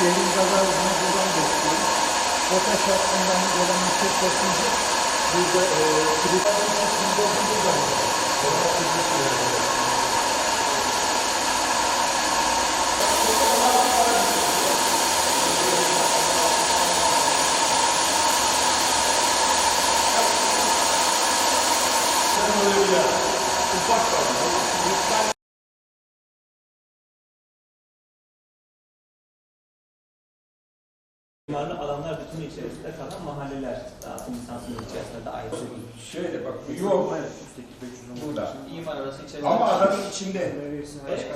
şehrin gazarını buradan besliyor. Potaş hattından gelen yüksek basıncı burada e, kritik içinde burada Mimarlı alanlar bütünü içerisinde kalan mahalleler dağıtım lisansının içerisinde dahil edilmiş. Şöyle bak bu yok burada. İmar arası içerisinde. Ama adanın içinde Evet,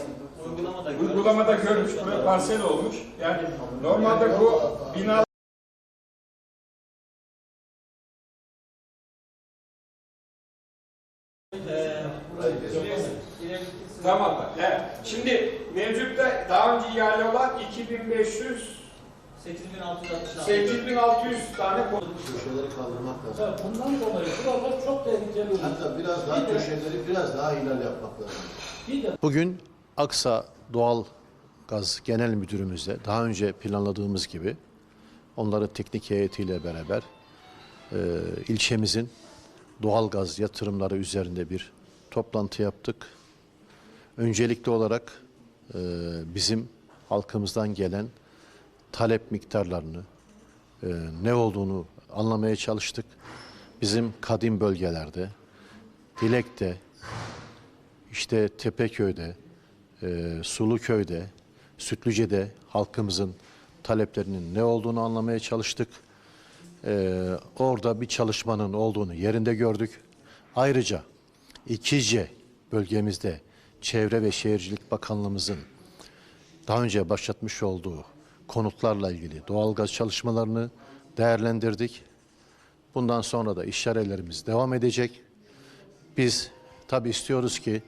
uygulamada görmüş. uygulamada görmüş buraya parsel olmuş. Yani normalde bu bina Ee, tamam? Evet. Şimdi mevcutta daha önce ihale olan 2500 8666. 8600 tane konu. Köşeleri kaldırmak lazım. Ya bundan dolayı buralar çok tehlikeli oluyor. Hatta biraz daha köşeleri biraz daha ihlal yapmak lazım. Bir de Bugün Aksa Doğal Gaz Genel Müdürümüzle daha önce planladığımız gibi onların teknik heyetiyle beraber e, ilçemizin doğal gaz yatırımları üzerinde bir toplantı yaptık. Öncelikli olarak e, bizim halkımızdan gelen talep miktarlarını, e, ne olduğunu anlamaya çalıştık. Bizim kadim bölgelerde, Dilek'te, işte Tepeköy'de, e, Suluköy'de, Sütlüce'de halkımızın taleplerinin ne olduğunu anlamaya çalıştık. E, orada bir çalışmanın olduğunu yerinde gördük. Ayrıca İkice bölgemizde Çevre ve Şehircilik Bakanlığımızın daha önce başlatmış olduğu konutlarla ilgili doğalgaz çalışmalarını değerlendirdik. Bundan sonra da işarelerimiz devam edecek. Biz tabii istiyoruz ki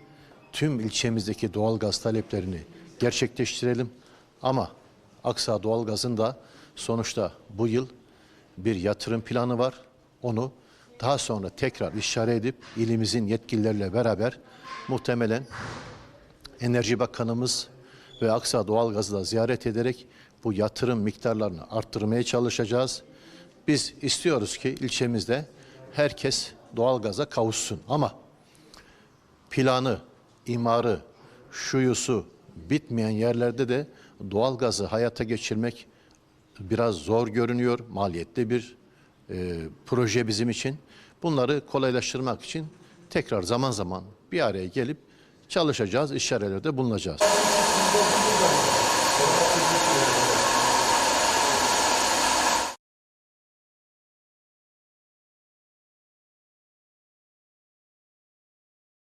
tüm ilçemizdeki doğalgaz taleplerini gerçekleştirelim. Ama Aksa Doğalgaz'ın da sonuçta bu yıl bir yatırım planı var. Onu daha sonra tekrar işaret edip ilimizin yetkilileriyle beraber muhtemelen Enerji Bakanımız ve Aksa Doğalgaz'ı da ziyaret ederek bu yatırım miktarlarını arttırmaya çalışacağız. Biz istiyoruz ki ilçemizde herkes doğalgaza kavuşsun ama planı, imarı, şuyusu bitmeyen yerlerde de doğalgazı hayata geçirmek biraz zor görünüyor. Maliyetli bir e, proje bizim için. Bunları kolaylaştırmak için tekrar zaman zaman bir araya gelip çalışacağız, işarelerde bulunacağız.